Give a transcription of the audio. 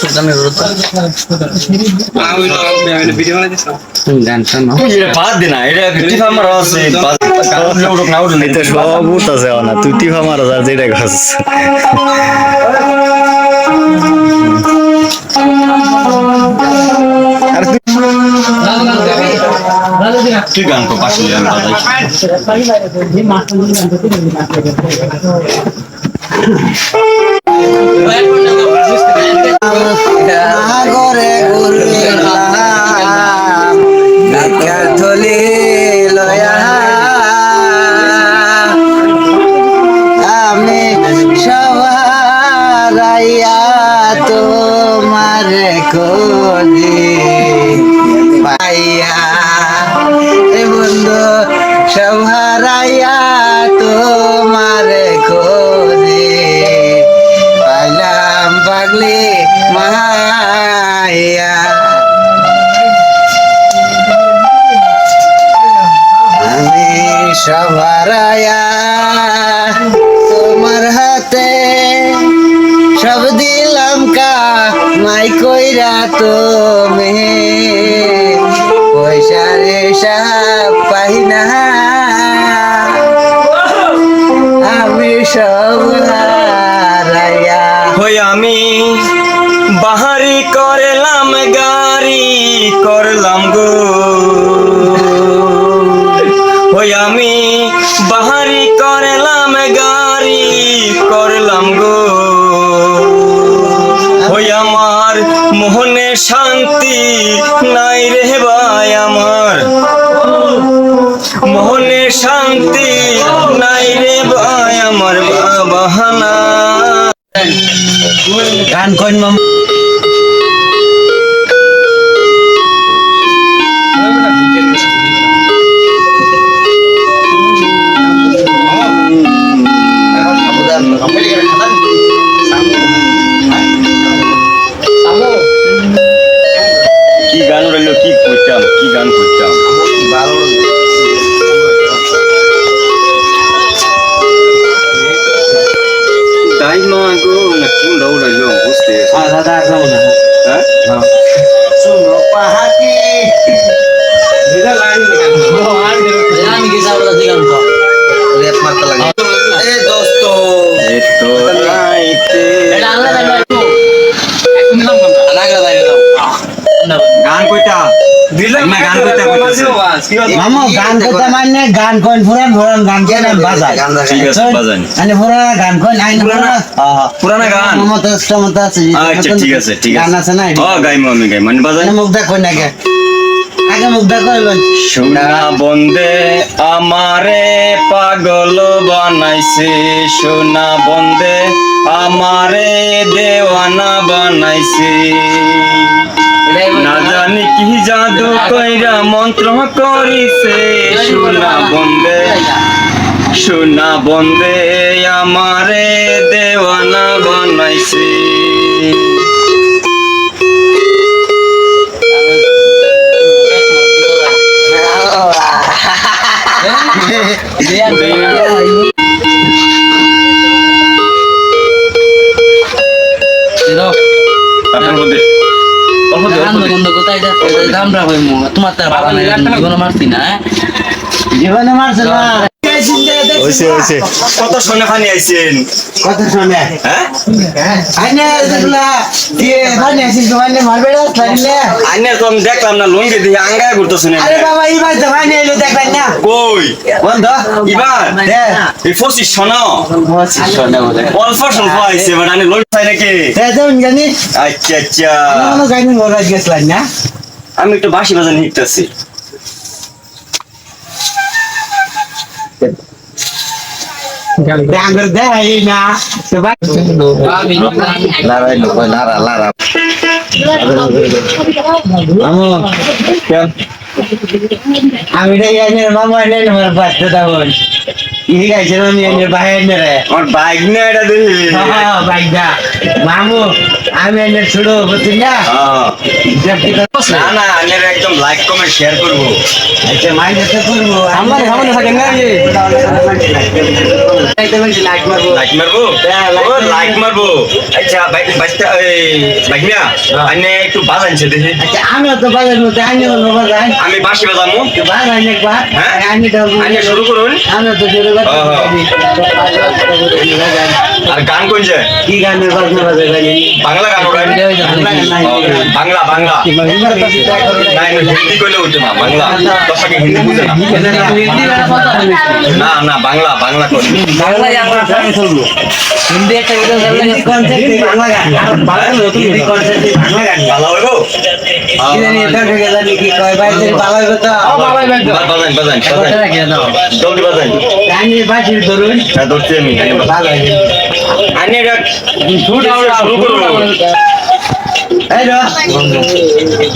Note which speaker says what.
Speaker 1: করো তো গান শোনো
Speaker 2: বাদ দে না এটা টিফা মারা আছে
Speaker 3: তো সব উঠতেছে না তুই টিফা মারা যা যেটা খাস তুই
Speaker 2: গান কর পাশে আমি
Speaker 1: তোমার খোঁজি পাইয়া। এ বন্ধু সবারাইয়া তোমার খোঁজি পাইলাম পাগলি মায়া। আমি সবারায়া তোমার হাতে মাই কইরা তুমি। পয়সার হিসাব পাই না। আমি সব
Speaker 2: হই আমি বাহারি করলাম গাড়ি, করলাম গো। হই আমি বাহারি করলাম গাড়ি মোহনে শান্তি নাই রে ভাই আমার বাবা হানা।
Speaker 1: গান কইন
Speaker 2: তাই মা গো না কোন রাউল রইল বুঝতে
Speaker 1: দাদা যাও না
Speaker 2: হ্যাঁ
Speaker 1: শুনো পাহাড়ি
Speaker 4: আমি কি যাব দাদি গান তো
Speaker 1: রেপ মারতে লাগে এ দোস্ত
Speaker 2: এতো রাইতে
Speaker 4: এটা আনলে যাবে একটু এক মিনিট দাম লাগা বাইরে দাও
Speaker 2: গান কইতা দিলাম না গান কইতা কইতাছে
Speaker 1: মামা গান মানে গান কইন পুরান পুরান গান কেন বাজায়।
Speaker 2: ঠিক আছে বাজান
Speaker 1: মানে পুরান গান কইন আইন পুরান
Speaker 2: পুরানা। গান।
Speaker 1: আছে
Speaker 2: আচ্ছা ঠিক আছে ঠিক
Speaker 1: গান
Speaker 2: আছে।
Speaker 1: আছে না
Speaker 2: ও গাইমু আমি গাই মানে বাজাই
Speaker 1: মুখ দেখ আগে। মুখ দেখ কইবেন
Speaker 2: সোনা বন্দে আমারে পাগল বানাইছে। সোনা বন্দে আমারে দেওয়ানা বানাইছে। না জানি কি জাদু কইরা মন্ত্র করিছে। সোনা বন্দে সোনা বন্দে আমারে দেওয়ানা বানাইছে। আপনার মধ্যে
Speaker 4: তোমার তার জীবনে মারছি না
Speaker 3: হয়েছে হয়েছে
Speaker 2: কত সোনা ফানি আইছেন?
Speaker 1: কত শুনে
Speaker 2: হ্যাঁ?
Speaker 1: আইনে দেখলা দিয়ে মারবে না তাইলে
Speaker 2: আইনের তো আমি দেখলাম না লুঙ্গি দিয়ে আঙ্গায় ঘুরতেছেন
Speaker 1: আরে বাবা এই ভাই তো এলো দেখবেন না।
Speaker 2: কই?
Speaker 1: বন্ধ?
Speaker 2: ইবার এই ফসি শোনো।
Speaker 1: বসি শুনে বলে
Speaker 2: অল্প স্বল্প আইছে বাট আমি লই চাই নাকি?
Speaker 1: জানি।
Speaker 2: আচ্ছা আচ্ছা।
Speaker 1: মোরাজ গেছলাম না?
Speaker 2: আমি একটু বাসি বাজান হিকতেছি
Speaker 1: ডাঙ্গর দেয়। না। লোক লারা লারা আমি মামা জানি আমার বাচ্চা দাও ঠিক আছে আমি এনে বাইরে নে রে।
Speaker 2: আমার বাইক না এটা দেখি
Speaker 1: হ্যাঁ বাইদা মামু আমি এনে না।
Speaker 2: হ্যাঁ।
Speaker 1: দেখতে তো
Speaker 2: না না আমি একদম লাইক কমেন্ট শেয়ার করব।
Speaker 1: আচ্ছা মাইনে তো করব
Speaker 4: আমরা সামনে থাকেন না কি?
Speaker 1: লাইক মারবো।
Speaker 2: লাইক মারবো?
Speaker 1: হ্যাঁ, like
Speaker 2: ও
Speaker 1: মারবো।
Speaker 2: লাইক মারবো। আচ্ছা বাইক বাইকটা এই বাইক না? আনে একটু বাজানছে দেখি।
Speaker 1: আচ্ছা আমিও তো নো বাজার।
Speaker 2: আমি বাসি বাজামু।
Speaker 1: বাজার একবার।
Speaker 2: হ্যাঁ?
Speaker 1: আমি
Speaker 2: শুরু করুন।
Speaker 1: আমিও তো শুরু করতে
Speaker 2: হ্যাঁ,
Speaker 1: পারি।
Speaker 2: আর গান কোন যে
Speaker 1: কি গানের বাজনা বাজে জানি
Speaker 2: বাংলা গান ওটা
Speaker 1: বাংলা।
Speaker 2: বাংলা বাংলা হিন্দি কইলে হইতো না বাংলা দর্শকে হিন্দি বুঝে না
Speaker 1: বলি।
Speaker 2: না না বাংলা বাংলা কই
Speaker 4: বাংলায় আমরা
Speaker 1: বাংলা গান। বাংলা
Speaker 2: হ্যাঁ আমি
Speaker 1: ভালো হইবে।